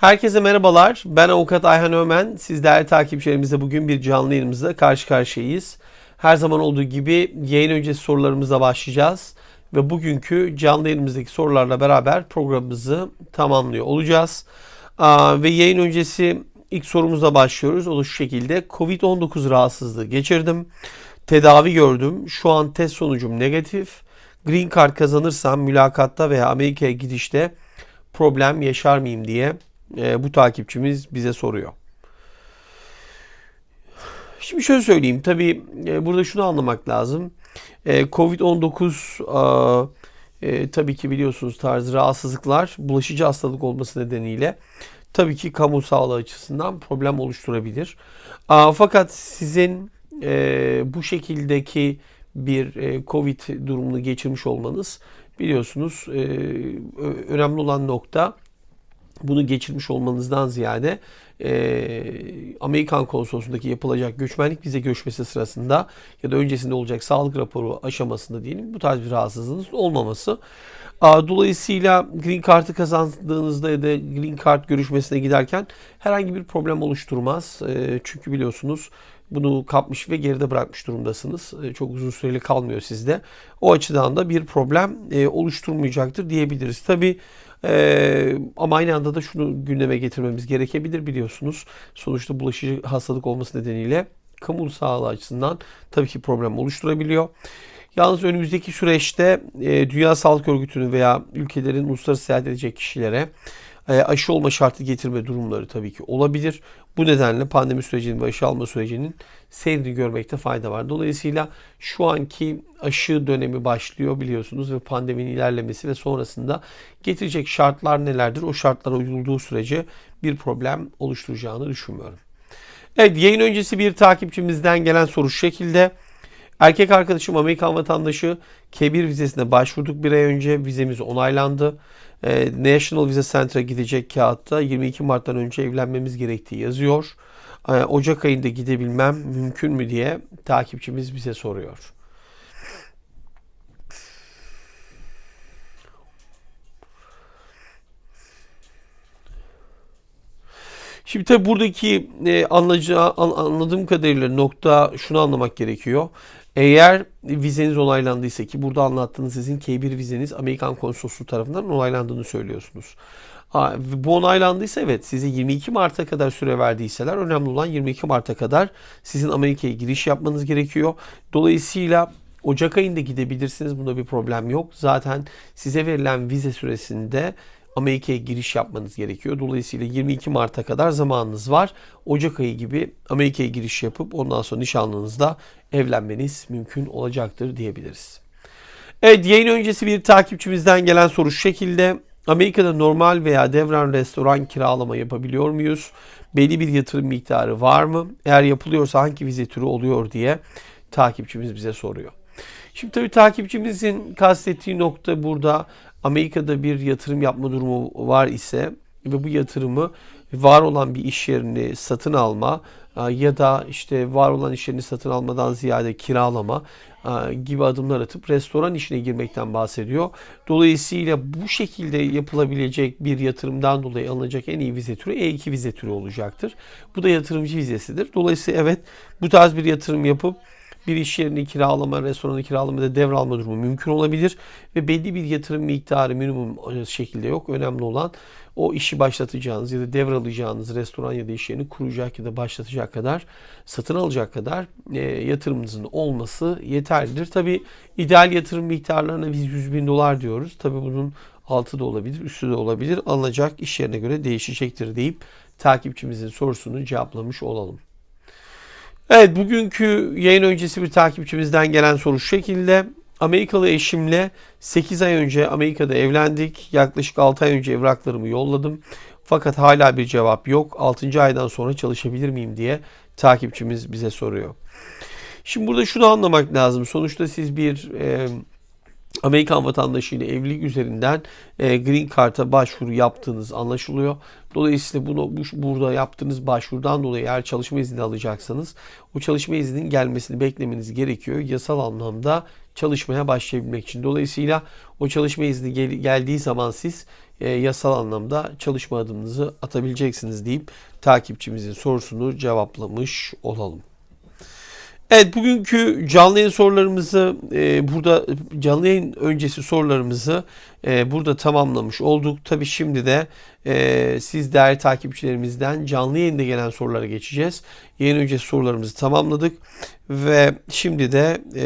Herkese merhabalar. Ben avukat Ayhan Ömen. Siz değerli takipçilerimizle bugün bir canlı yayınımızda karşı karşıyayız. Her zaman olduğu gibi yayın öncesi sorularımıza başlayacağız. Ve bugünkü canlı yayınımızdaki sorularla beraber programımızı tamamlıyor olacağız. Ve yayın öncesi ilk sorumuzla başlıyoruz. O da şu şekilde. Covid-19 rahatsızlığı geçirdim. Tedavi gördüm. Şu an test sonucum negatif. Green Card kazanırsam mülakatta veya Amerika'ya gidişte problem yaşar mıyım diye e, bu takipçimiz bize soruyor. Şimdi şöyle söyleyeyim. Tabii e, burada şunu anlamak lazım. E, Covid-19 e, tabii ki biliyorsunuz tarzı rahatsızlıklar bulaşıcı hastalık olması nedeniyle tabii ki kamu sağlığı açısından problem oluşturabilir. Aa, fakat sizin e, bu şekildeki bir e, Covid durumunu geçirmiş olmanız biliyorsunuz e, önemli olan nokta bunu geçirmiş olmanızdan ziyade e, Amerikan konsolosluğundaki yapılacak göçmenlik vize görüşmesi sırasında ya da öncesinde olacak sağlık raporu aşamasında diyelim bu tarz bir rahatsızlığınız olmaması. Dolayısıyla Green Card'ı kazandığınızda ya da Green Card görüşmesine giderken herhangi bir problem oluşturmaz. E, çünkü biliyorsunuz bunu kapmış ve geride bırakmış durumdasınız. E, Çok uzun süreli kalmıyor sizde. O açıdan da bir problem e, oluşturmayacaktır diyebiliriz. Tabii ee, ama aynı anda da şunu gündeme getirmemiz gerekebilir biliyorsunuz. Sonuçta bulaşıcı hastalık olması nedeniyle kamu sağlığı açısından tabii ki problem oluşturabiliyor. Yalnız önümüzdeki süreçte e, Dünya Sağlık Örgütü'nün veya ülkelerin uluslararası seyahat edecek kişilere e, aşı olma şartı getirme durumları tabii ki olabilir. Bu nedenle pandemi sürecinin ve aşı alma sürecinin seyrini görmekte fayda var. Dolayısıyla şu anki aşı dönemi başlıyor biliyorsunuz ve pandeminin ilerlemesi ve sonrasında getirecek şartlar nelerdir? O şartlara uyulduğu sürece bir problem oluşturacağını düşünmüyorum. Evet yayın öncesi bir takipçimizden gelen soru şu şekilde. Erkek arkadaşım Amerikan vatandaşı K1 vizesine başvurduk bir ay önce vizemiz onaylandı. Ee, National Visa Center'a gidecek kağıtta 22 Mart'tan önce evlenmemiz gerektiği yazıyor. Ee, Ocak ayında gidebilmem mümkün mü diye takipçimiz bize soruyor. Şimdi tabii buradaki e, anlayacağı, an- anladığım kadarıyla nokta şunu anlamak gerekiyor. Eğer vizeniz onaylandıysa ki burada anlattığınız sizin K1 vizeniz Amerikan konsolosluğu tarafından onaylandığını söylüyorsunuz. Bu onaylandıysa evet size 22 Mart'a kadar süre verdiyseler önemli olan 22 Mart'a kadar sizin Amerika'ya giriş yapmanız gerekiyor. Dolayısıyla Ocak ayında gidebilirsiniz. Bunda bir problem yok. Zaten size verilen vize süresinde Amerika'ya giriş yapmanız gerekiyor. Dolayısıyla 22 Mart'a kadar zamanınız var. Ocak ayı gibi Amerika'ya giriş yapıp ondan sonra nişanlınızla evlenmeniz mümkün olacaktır diyebiliriz. Evet yayın öncesi bir takipçimizden gelen soru şu şekilde. Amerika'da normal veya devran restoran kiralama yapabiliyor muyuz? Belli bir yatırım miktarı var mı? Eğer yapılıyorsa hangi vize türü oluyor diye takipçimiz bize soruyor. Şimdi tabii takipçimizin kastettiği nokta burada Amerika'da bir yatırım yapma durumu var ise ve bu yatırımı var olan bir iş yerini satın alma e, ya da işte var olan iş yerini satın almadan ziyade kiralama gibi adımlar atıp restoran işine girmekten bahsediyor. Dolayısıyla bu şekilde yapılabilecek bir yatırımdan dolayı alınacak en iyi vize türü E2 vize türü olacaktır. Bu da yatırımcı vizesidir. Dolayısıyla evet bu tarz bir yatırım yapıp bir iş yerini kiralama, restoranı kiralama da devralma durumu mümkün olabilir. Ve belli bir yatırım miktarı minimum şekilde yok. Önemli olan o işi başlatacağınız ya da devralacağınız restoran ya da iş yerini kuracak ya da başlatacak kadar, satın alacak kadar e, yatırımınızın olması yeterlidir. Tabi ideal yatırım miktarlarına biz 100 bin dolar diyoruz. Tabi bunun altı da olabilir, üstü de olabilir. Alınacak iş yerine göre değişecektir deyip takipçimizin sorusunu cevaplamış olalım. Evet bugünkü yayın öncesi bir takipçimizden gelen soru şu şekilde. Amerikalı eşimle 8 ay önce Amerika'da evlendik. Yaklaşık 6 ay önce evraklarımı yolladım. Fakat hala bir cevap yok. 6. aydan sonra çalışabilir miyim diye takipçimiz bize soruyor. Şimdi burada şunu anlamak lazım. Sonuçta siz bir e, Amerikan vatandaşıyla evlilik üzerinden e, Green Card'a başvuru yaptığınız anlaşılıyor. Dolayısıyla bunu bu, burada yaptığınız başvurudan dolayı eğer çalışma izni alacaksanız o çalışma izninin gelmesini beklemeniz gerekiyor. Yasal anlamda çalışmaya başlayabilmek için. Dolayısıyla o çalışma izni gel- geldiği zaman siz e, yasal anlamda çalışma adımınızı atabileceksiniz deyip takipçimizin sorusunu cevaplamış olalım. Evet bugünkü canlı yayın sorularımızı e, burada canlı yayın öncesi sorularımızı e, burada tamamlamış olduk. Tabi şimdi de e, siz değerli takipçilerimizden canlı yayında gelen sorulara geçeceğiz. Yayın öncesi sorularımızı tamamladık ve şimdi de e,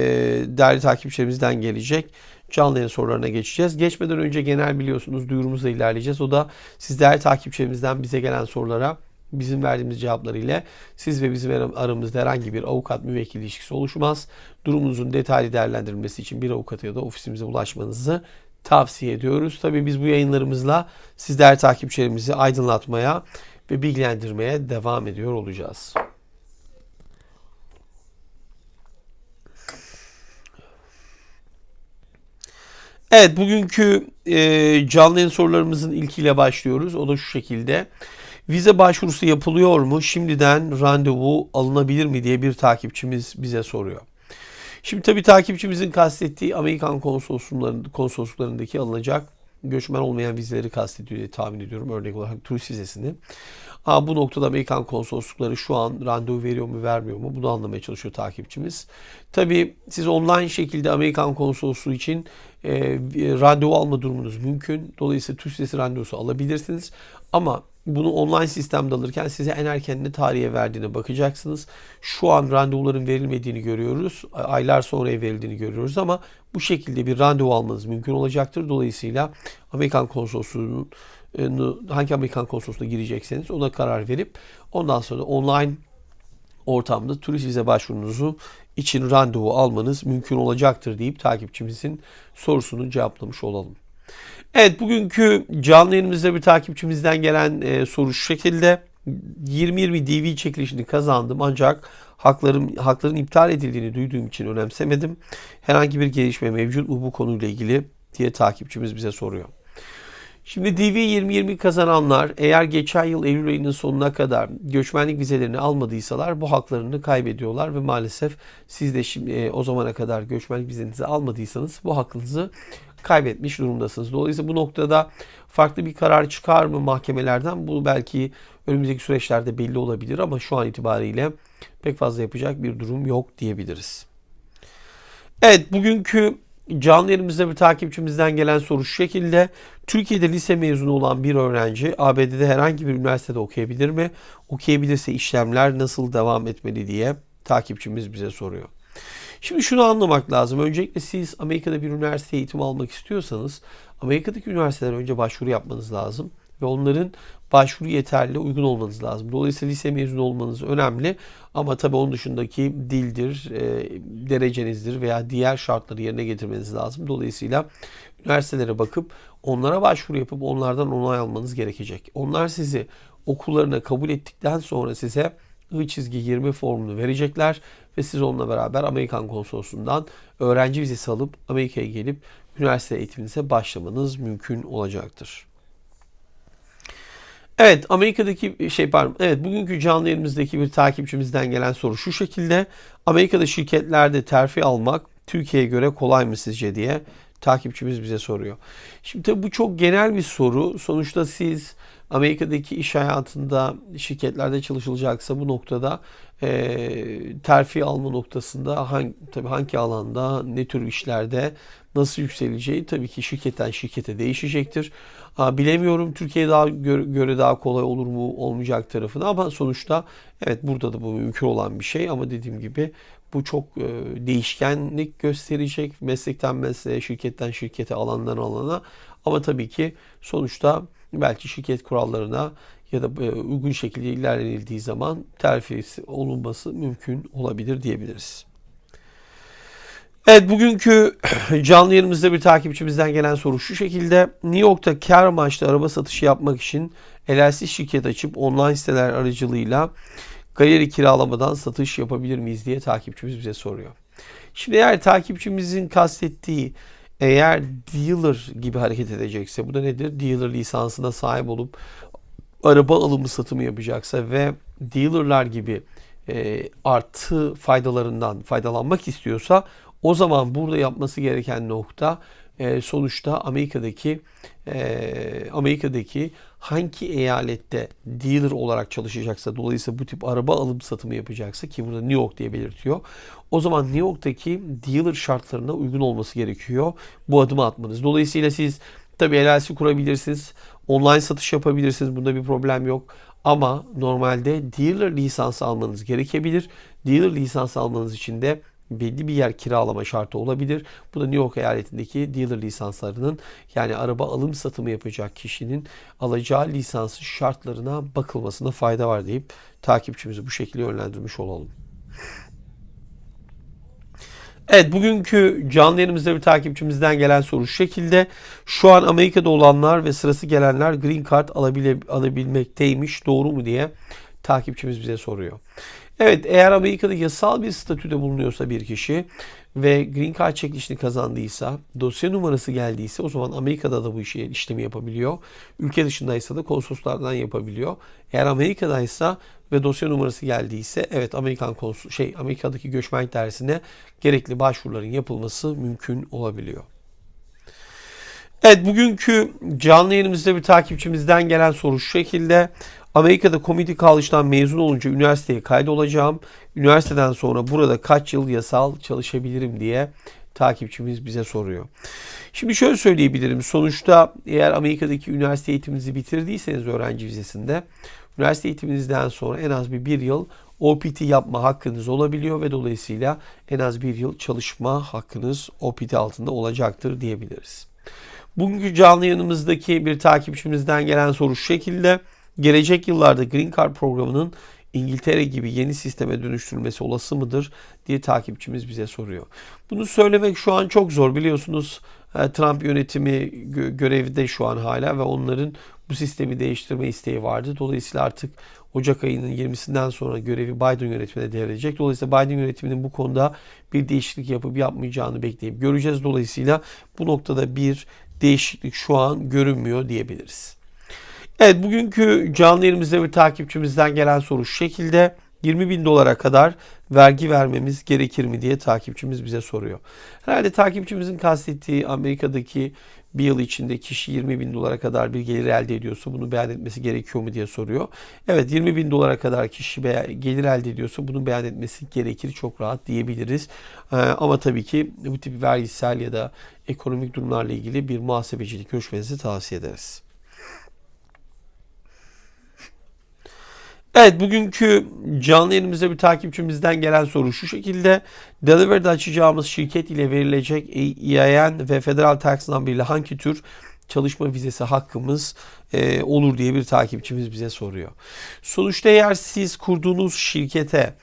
değerli takipçilerimizden gelecek canlı yayın sorularına geçeceğiz. Geçmeden önce genel biliyorsunuz duyurumuzla ilerleyeceğiz. O da siz değerli takipçilerimizden bize gelen sorulara bizim verdiğimiz cevaplar ile siz ve bizim aramızda herhangi bir avukat müvekkil ilişkisi oluşmaz. Durumunuzun detaylı değerlendirilmesi için bir avukata ya da ofisimize ulaşmanızı tavsiye ediyoruz. Tabii biz bu yayınlarımızla sizler takipçilerimizi aydınlatmaya ve bilgilendirmeye devam ediyor olacağız. Evet bugünkü e, canlı yayın sorularımızın ilkiyle başlıyoruz. O da şu şekilde. Vize başvurusu yapılıyor mu? Şimdiden randevu alınabilir mi diye bir takipçimiz bize soruyor. Şimdi tabii takipçimizin kastettiği Amerikan konsolosluklarındaki alınacak göçmen olmayan vizeleri kastediyor diye tahmin ediyorum. Örnek olarak turist vizesini. Aa, bu noktada Amerikan konsoloslukları şu an randevu veriyor mu vermiyor mu bunu anlamaya çalışıyor takipçimiz. Tabii siz online şekilde Amerikan konsolosluğu için e, randevu alma durumunuz mümkün. Dolayısıyla turist vizesi randevusu alabilirsiniz. Ama bunu online sistemde alırken size en erken ne tarihe verdiğine bakacaksınız. Şu an randevuların verilmediğini görüyoruz. Aylar sonra verildiğini görüyoruz ama bu şekilde bir randevu almanız mümkün olacaktır. Dolayısıyla Amerikan konsolosluğunun e, hangi Amerikan konsolosluğuna girecekseniz ona karar verip ondan sonra online ortamda turist vize başvurunuzu için randevu almanız mümkün olacaktır deyip takipçimizin sorusunu cevaplamış olalım. Evet bugünkü canlı yayınımızda bir takipçimizden gelen e, soru şu şekilde. 2020 DV çekilişini kazandım ancak haklarım hakların iptal edildiğini duyduğum için önemsemedim. Herhangi bir gelişme mevcut mu bu konuyla ilgili diye takipçimiz bize soruyor. Şimdi DV 2020 kazananlar eğer geçen yıl Eylül ayının sonuna kadar göçmenlik vizelerini almadıysalar bu haklarını kaybediyorlar ve maalesef siz de şimdi e, o zamana kadar göçmenlik vizenizi almadıysanız bu hakkınızı kaybetmiş durumdasınız. Dolayısıyla bu noktada farklı bir karar çıkar mı mahkemelerden? Bu belki önümüzdeki süreçlerde belli olabilir ama şu an itibariyle pek fazla yapacak bir durum yok diyebiliriz. Evet bugünkü canlı yerimizde bir takipçimizden gelen soru şu şekilde. Türkiye'de lise mezunu olan bir öğrenci ABD'de herhangi bir üniversitede okuyabilir mi? Okuyabilirse işlemler nasıl devam etmeli diye takipçimiz bize soruyor. Şimdi şunu anlamak lazım. Öncelikle siz Amerika'da bir üniversite eğitimi almak istiyorsanız Amerika'daki üniversitelere önce başvuru yapmanız lazım ve onların başvuru yeterli uygun olmanız lazım. Dolayısıyla lise mezunu olmanız önemli ama tabii onun dışındaki dildir, e, derecenizdir veya diğer şartları yerine getirmeniz lazım. Dolayısıyla üniversitelere bakıp onlara başvuru yapıp onlardan onay almanız gerekecek. Onlar sizi okullarına kabul ettikten sonra size I çizgi 20 formunu verecekler ve siz onunla beraber Amerikan konsolosluğundan öğrenci vizesi alıp Amerika'ya gelip üniversite eğitiminize başlamanız mümkün olacaktır. Evet Amerika'daki şey pardon. Evet bugünkü canlı yayınımızdaki bir takipçimizden gelen soru şu şekilde. Amerika'da şirketlerde terfi almak Türkiye'ye göre kolay mı sizce diye takipçimiz bize soruyor. Şimdi tabii bu çok genel bir soru. Sonuçta siz Amerika'daki iş hayatında şirketlerde çalışılacaksa bu noktada e, terfi alma noktasında hangi, tabii hangi alanda, ne tür işlerde nasıl yükseleceği tabii ki şirketten şirkete değişecektir. Ha, bilemiyorum Türkiye daha göre, göre daha kolay olur mu olmayacak tarafını ama sonuçta evet burada da bu mümkün olan bir şey ama dediğim gibi bu çok e, değişkenlik gösterecek meslekten mesleğe, şirketten şirkete, alandan alana ama tabii ki sonuçta belki şirket kurallarına ya da e, uygun şekilde ilerlenildiği zaman terfi olunması mümkün olabilir diyebiliriz. Evet bugünkü canlı yerimizde bir takipçimizden gelen soru şu şekilde. New York'ta kar amaçlı araba satışı yapmak için LLC şirket açıp online siteler aracılığıyla galeri kiralamadan satış yapabilir miyiz diye takipçimiz bize soruyor. Şimdi eğer takipçimizin kastettiği eğer dealer gibi hareket edecekse bu da nedir? Dealer lisansına sahip olup araba alımı satımı yapacaksa ve dealerlar gibi e, artı faydalarından faydalanmak istiyorsa o zaman burada yapması gereken nokta e, sonuçta Amerika'daki e, Amerika'daki hangi eyalette dealer olarak çalışacaksa dolayısıyla bu tip araba alım satımı yapacaksa ki burada New York diye belirtiyor. O zaman New York'taki dealer şartlarına uygun olması gerekiyor bu adımı atmanız. Dolayısıyla siz tabii LLC kurabilirsiniz. Online satış yapabilirsiniz. Bunda bir problem yok. Ama normalde dealer lisansı almanız gerekebilir. Dealer lisansı almanız için de belli bir yer kiralama şartı olabilir. Bu da New York eyaletindeki dealer lisanslarının yani araba alım satımı yapacak kişinin alacağı lisansı şartlarına bakılmasına fayda var deyip takipçimizi bu şekilde yönlendirmiş olalım. Evet bugünkü canlı yayınımızda bir takipçimizden gelen soru şu şekilde. Şu an Amerika'da olanlar ve sırası gelenler green card alabile, alabilmekteymiş doğru mu diye takipçimiz bize soruyor. Evet eğer Amerika'da yasal bir statüde bulunuyorsa bir kişi ve green card çekilişini kazandıysa, dosya numarası geldiyse o zaman Amerika'da da bu işi işlemi yapabiliyor. Ülke dışındaysa da konsoloslardan yapabiliyor. Eğer Amerika'daysa ve dosya numarası geldiyse evet Amerikan konsul şey Amerika'daki göçmenlik dairesine gerekli başvuruların yapılması mümkün olabiliyor. Evet bugünkü canlı yayınımızda bir takipçimizden gelen soru şu şekilde. Amerika'da Community College'dan mezun olunca üniversiteye kaydolacağım. Üniversiteden sonra burada kaç yıl yasal çalışabilirim diye takipçimiz bize soruyor. Şimdi şöyle söyleyebilirim. Sonuçta eğer Amerika'daki üniversite eğitiminizi bitirdiyseniz öğrenci vizesinde üniversite eğitiminizden sonra en az bir bir yıl OPT yapma hakkınız olabiliyor ve dolayısıyla en az bir yıl çalışma hakkınız OPT altında olacaktır diyebiliriz. Bugünkü canlı yanımızdaki bir takipçimizden gelen soru şu şekilde. Gelecek yıllarda Green Card programının İngiltere gibi yeni sisteme dönüştürülmesi olası mıdır diye takipçimiz bize soruyor. Bunu söylemek şu an çok zor biliyorsunuz. E, Trump yönetimi görevde şu an hala ve onların bu sistemi değiştirme isteği vardı. Dolayısıyla artık Ocak ayının 20'sinden sonra görevi Biden yönetimine devredecek. Dolayısıyla Biden yönetiminin bu konuda bir değişiklik yapıp yapmayacağını bekleyip göreceğiz. Dolayısıyla bu noktada bir değişiklik şu an görünmüyor diyebiliriz. Evet bugünkü canlı yerimizde bir takipçimizden gelen soru şu şekilde. 20 bin dolara kadar vergi vermemiz gerekir mi diye takipçimiz bize soruyor. Herhalde takipçimizin kastettiği Amerika'daki bir yıl içinde kişi 20 bin dolara kadar bir gelir elde ediyorsa bunu beyan etmesi gerekiyor mu diye soruyor. Evet 20 bin dolara kadar kişi gelir elde ediyorsa bunu beyan etmesi gerekir çok rahat diyebiliriz. Ee, ama tabii ki bu tip vergisel ya da ekonomik durumlarla ilgili bir muhasebecilik görüşmenizi tavsiye ederiz. Evet bugünkü canlı yayınımızda bir takipçimizden gelen soru şu şekilde. Delaware'de açacağımız şirket ile verilecek EIN ve Federal Tax ile hangi tür çalışma vizesi hakkımız e, olur diye bir takipçimiz bize soruyor. Sonuçta eğer siz kurduğunuz şirkete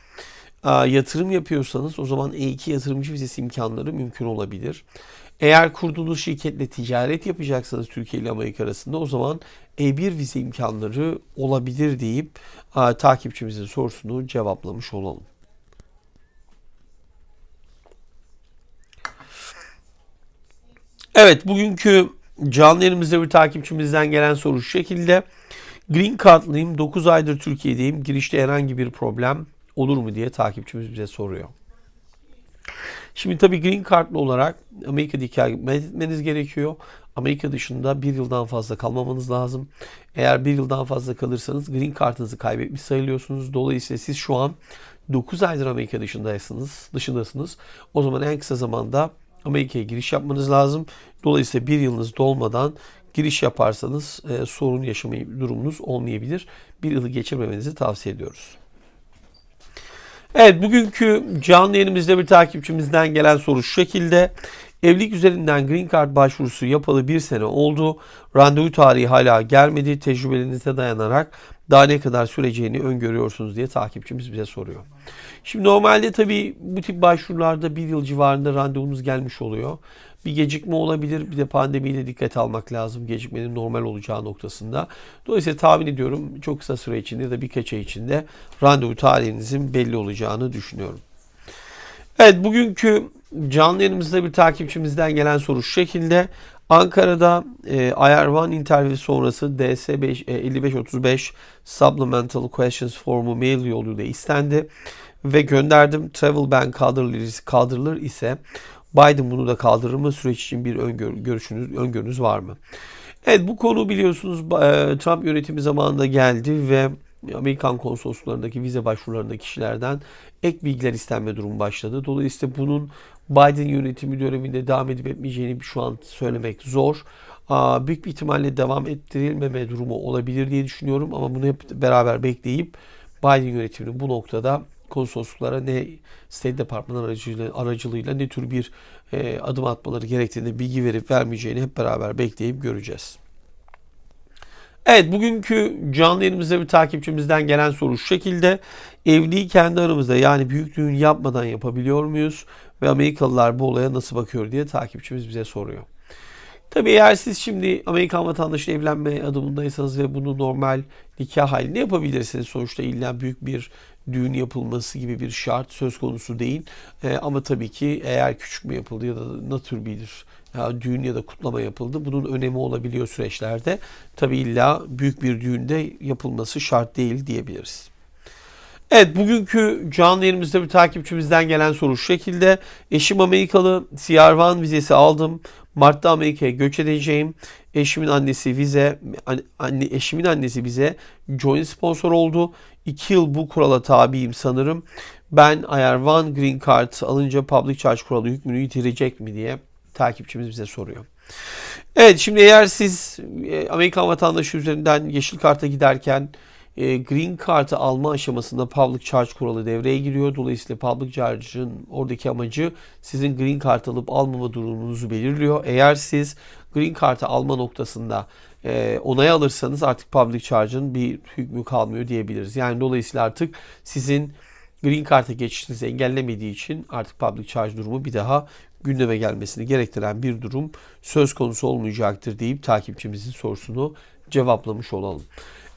a, yatırım yapıyorsanız o zaman E2 yatırımcı vizesi imkanları mümkün olabilir. Eğer kurduğunuz şirketle ticaret yapacaksanız Türkiye ile Amerika arasında o zaman E1 vize imkanları olabilir deyip a, takipçimizin sorusunu cevaplamış olalım. Evet bugünkü canlı yayınımızda bir takipçimizden gelen soru şu şekilde. Green Card'lıyım. 9 aydır Türkiye'deyim. Girişte herhangi bir problem olur mu diye takipçimiz bize soruyor. Şimdi tabii Green Card'lı olarak Amerika'da ikamet etmeniz gerekiyor. Amerika dışında bir yıldan fazla kalmamanız lazım. Eğer bir yıldan fazla kalırsanız Green Card'ınızı kaybetmiş sayılıyorsunuz. Dolayısıyla siz şu an 9 aydır Amerika dışındasınız, dışındasınız. O zaman en kısa zamanda Amerika'ya giriş yapmanız lazım. Dolayısıyla bir yılınız dolmadan giriş yaparsanız e, sorun yaşamayı durumunuz olmayabilir. Bir yılı geçirmemenizi tavsiye ediyoruz. Evet bugünkü canlı yayınımızda bir takipçimizden gelen soru şu şekilde. Evlilik üzerinden Green Card başvurusu yapalı bir sene oldu. Randevu tarihi hala gelmedi. Tecrübelerinize dayanarak daha ne kadar süreceğini öngörüyorsunuz diye takipçimiz bize soruyor. Şimdi normalde tabii bu tip başvurularda bir yıl civarında randevunuz gelmiş oluyor. Bir gecikme olabilir. Bir de pandemiyle dikkat almak lazım. Gecikmenin normal olacağı noktasında. Dolayısıyla tahmin ediyorum çok kısa süre içinde ya da birkaç ay içinde randevu tarihinizin belli olacağını düşünüyorum. Evet bugünkü canlı yayınımızda bir takipçimizden gelen soru şu şekilde. Ankara'da e, IR1 interview sonrası DS5, e, 5535 Supplemental Questions formu mail yoluyla istendi ve gönderdim. Travel Ban kaldırılır, kaldırılır ise Biden bunu da kaldırır mı? Süreç için bir öngör, görüşünüz, öngörünüz var mı? Evet bu konu biliyorsunuz e, Trump yönetimi zamanında geldi ve Amerikan konsoloslarındaki vize başvurularındaki kişilerden ek bilgiler istenme durumu başladı. Dolayısıyla bunun Biden yönetimi döneminde devam edip etmeyeceğini şu an söylemek zor. Büyük bir ihtimalle devam ettirilmeme durumu olabilir diye düşünüyorum ama bunu hep beraber bekleyip Biden yönetiminin bu noktada konsolosluklara ne State Department aracılığıyla, aracılığıyla ne tür bir e, adım atmaları gerektiğini bilgi verip vermeyeceğini hep beraber bekleyip göreceğiz. Evet bugünkü canlı yayınımızda bir takipçimizden gelen soru şu şekilde. Evliliği kendi aramızda yani büyük düğün yapmadan yapabiliyor muyuz? Ve Amerikalılar bu olaya nasıl bakıyor diye takipçimiz bize soruyor. Tabii eğer siz şimdi Amerikan vatandaşı evlenme adımındaysanız ve bunu normal nikah halinde yapabilirsiniz. Sonuçta illa büyük bir düğün yapılması gibi bir şart söz konusu değil. E, ama tabii ki eğer küçük mü yapıldı ya da ne tür bir ya düğün ya da kutlama yapıldı. Bunun önemi olabiliyor süreçlerde. Tabii illa büyük bir düğünde yapılması şart değil diyebiliriz. Evet bugünkü canlı yerimizde bir takipçimizden gelen soru şu şekilde. Eşim Amerikalı CR1 vizesi aldım. Mart'ta Amerika'ya göç edeceğim. Eşimin annesi vize, anne, eşimin annesi bize join sponsor oldu. 2 yıl bu kurala tabiyim sanırım. Ben IR1 Green Card alınca Public Charge kuralı hükmünü yitirecek mi diye takipçimiz bize soruyor. Evet şimdi eğer siz e, Amerikan vatandaşı üzerinden yeşil karta giderken Green Card'ı alma aşamasında Public Charge kuralı devreye giriyor. Dolayısıyla Public Charge'ın oradaki amacı sizin Green Card alıp almama durumunuzu belirliyor. Eğer siz Green Card'ı alma noktasında e, onay alırsanız artık Public Charge'ın bir hükmü kalmıyor diyebiliriz. Yani dolayısıyla artık sizin Green Card'a geçişinizi engellemediği için artık Public Charge durumu bir daha gündeme gelmesini gerektiren bir durum söz konusu olmayacaktır deyip takipçimizin sorusunu cevaplamış olalım.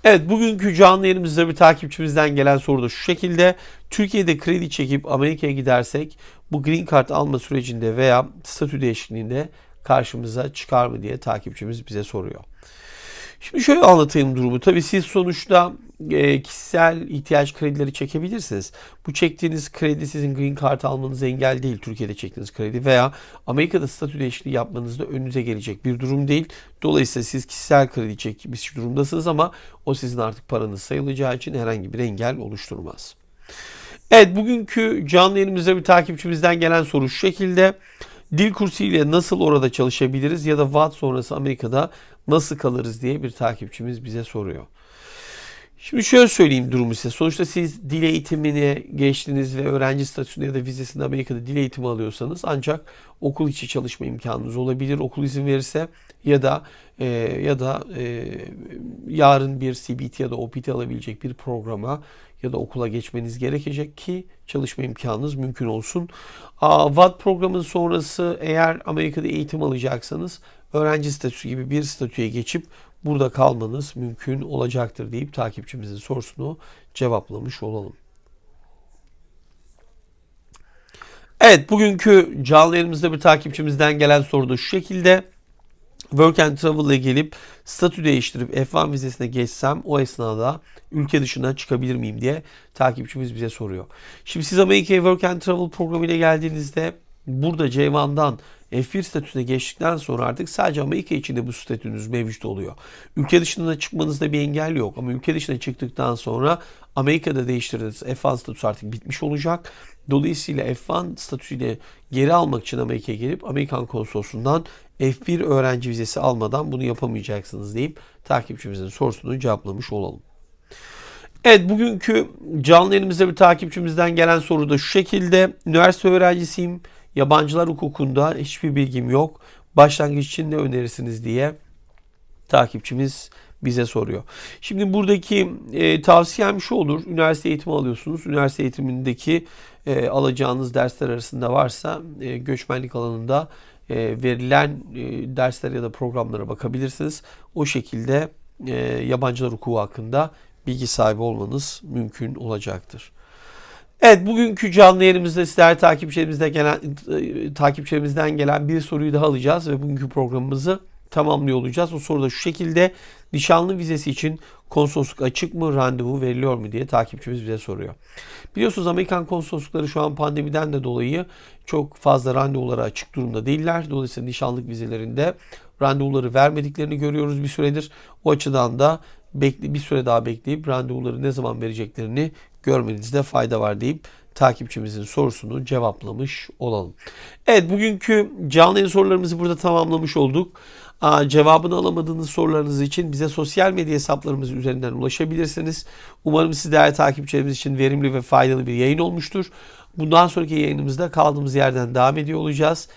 Evet bugünkü canlı yayınımızda bir takipçimizden gelen soru da şu şekilde. Türkiye'de kredi çekip Amerika'ya gidersek bu green card alma sürecinde veya statü değişikliğinde karşımıza çıkar mı diye takipçimiz bize soruyor. Şimdi şöyle anlatayım durumu. Tabii siz sonuçta e, kişisel ihtiyaç kredileri çekebilirsiniz. Bu çektiğiniz kredi sizin green card almanız engel değil. Türkiye'de çektiğiniz kredi veya Amerika'da statü değişikliği yapmanızda önünüze gelecek bir durum değil. Dolayısıyla siz kişisel kredi çekmiş durumdasınız ama o sizin artık paranız sayılacağı için herhangi bir engel oluşturmaz. Evet bugünkü canlı yayınımızda bir takipçimizden gelen soru şu şekilde. Dil kursu ile nasıl orada çalışabiliriz ya da VAT sonrası Amerika'da nasıl kalırız diye bir takipçimiz bize soruyor. Şimdi şöyle söyleyeyim durumu size. Sonuçta siz dil eğitimini geçtiniz ve öğrenci statüsünde ya da vizesinde Amerika'da dil eğitimi alıyorsanız ancak okul içi çalışma imkanınız olabilir. Okul izin verirse ya da e, ya da e, yarın bir CBT ya da OPT alabilecek bir programa ya da okula geçmeniz gerekecek ki çalışma imkanınız mümkün olsun. VAT programının sonrası eğer Amerika'da eğitim alacaksanız öğrenci statüsü gibi bir statüye geçip burada kalmanız mümkün olacaktır deyip takipçimizin sorusunu cevaplamış olalım. Evet bugünkü canlı yayınımızda bir takipçimizden gelen soru da şu şekilde. Work and Travel ile gelip statü değiştirip F1 vizesine geçsem o esnada ülke dışına çıkabilir miyim diye takipçimiz bize soruyor. Şimdi siz Amerika'ya Work and Travel programı ile geldiğinizde burada C1'dan F1 statüsüne geçtikten sonra artık sadece Amerika içinde bu statünüz mevcut oluyor. Ülke dışına çıkmanızda bir engel yok ama ülke dışına çıktıktan sonra Amerika'da değiştirdiğiniz F1 statüsü artık bitmiş olacak. Dolayısıyla F1 statüsüyle geri almak için Amerika'ya gelip Amerikan konsolosundan F1 öğrenci vizesi almadan bunu yapamayacaksınız deyip takipçimizin sorusunu cevaplamış olalım. Evet bugünkü canlı elimizde bir takipçimizden gelen soru da şu şekilde. Üniversite öğrencisiyim. Yabancılar hukukunda hiçbir bilgim yok. Başlangıç için ne önerirsiniz diye takipçimiz bize soruyor. Şimdi buradaki e, tavsiyem şu olur. Üniversite eğitimi alıyorsunuz. Üniversite eğitimindeki e, alacağınız dersler arasında varsa e, göçmenlik alanında e, verilen e, dersler ya da programlara bakabilirsiniz. O şekilde e, yabancılar hukuku hakkında bilgi sahibi olmanız mümkün olacaktır. Evet bugünkü canlı yerimizde sizler takipçilerimizden gelen takipçilerimizden gelen bir soruyu daha alacağız ve bugünkü programımızı tamamlıyor olacağız. O soru da şu şekilde. Nişanlı vizesi için konsolosluk açık mı, randevu veriliyor mu diye takipçimiz bize soruyor. Biliyorsunuz Amerikan konsoloslukları şu an pandemiden de dolayı çok fazla randevulara açık durumda değiller. Dolayısıyla nişanlık vizelerinde randevuları vermediklerini görüyoruz bir süredir. O açıdan da bekle, bir süre daha bekleyip randevuları ne zaman vereceklerini görmenizde fayda var deyip takipçimizin sorusunu cevaplamış olalım. Evet bugünkü canlı yayın sorularımızı burada tamamlamış olduk. Aa, cevabını alamadığınız sorularınız için bize sosyal medya hesaplarımız üzerinden ulaşabilirsiniz. Umarım siz değerli takipçilerimiz için verimli ve faydalı bir yayın olmuştur. Bundan sonraki yayınımızda kaldığımız yerden devam ediyor olacağız.